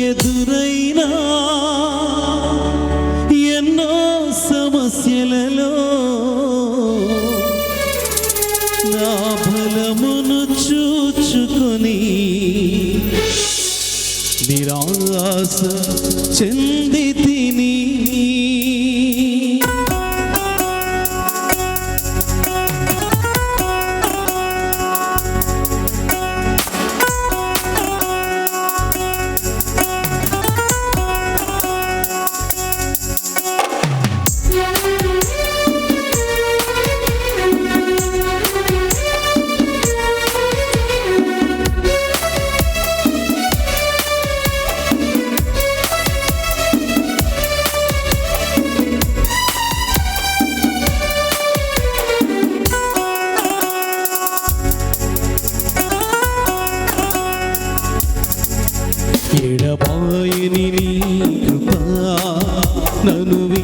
ఎదురైనా ఎన్నో సమస్యలలో నా బలమును చూచుకొని నిరాశ చెంది తిని ഇടപായ നനുവി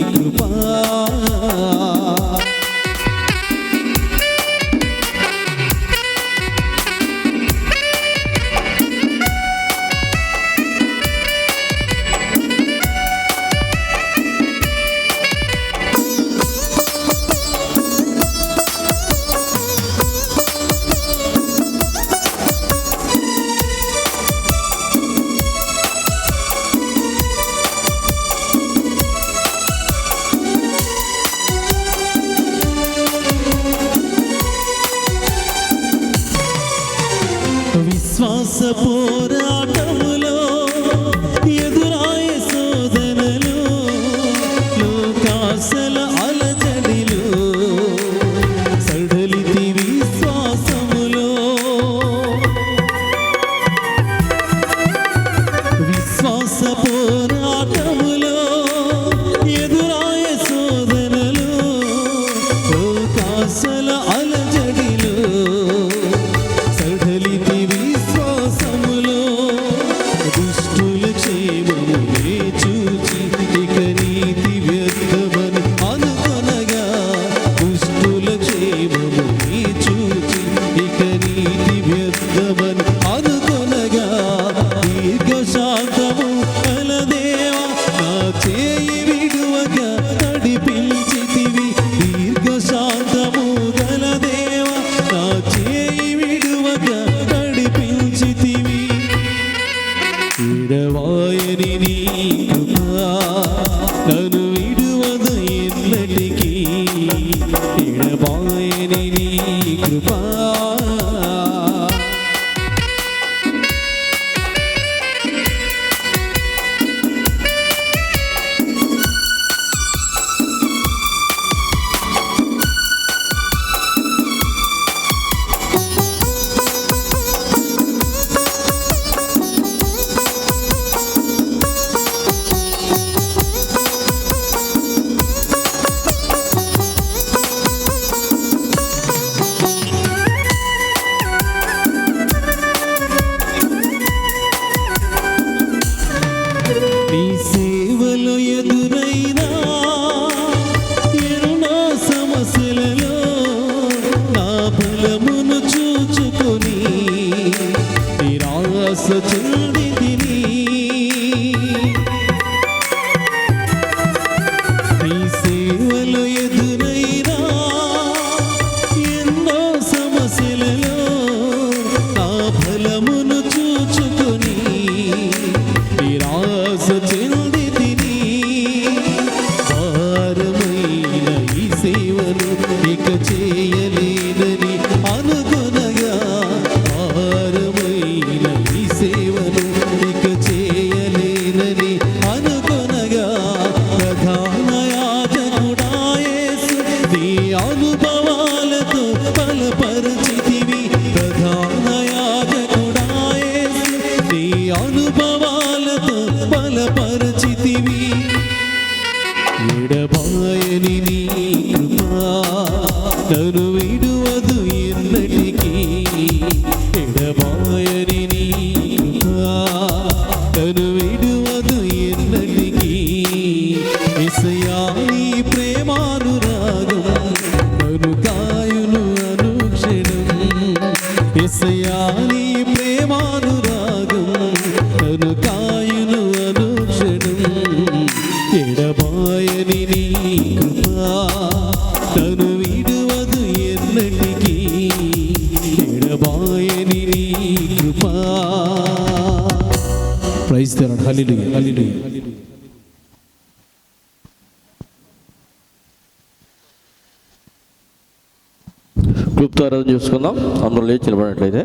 Từ Pour கிருபா Esse క్లుప్తో ఆరాధన చేసుకుందాం. అందరూ లేచి నిలబడినట్లయితే.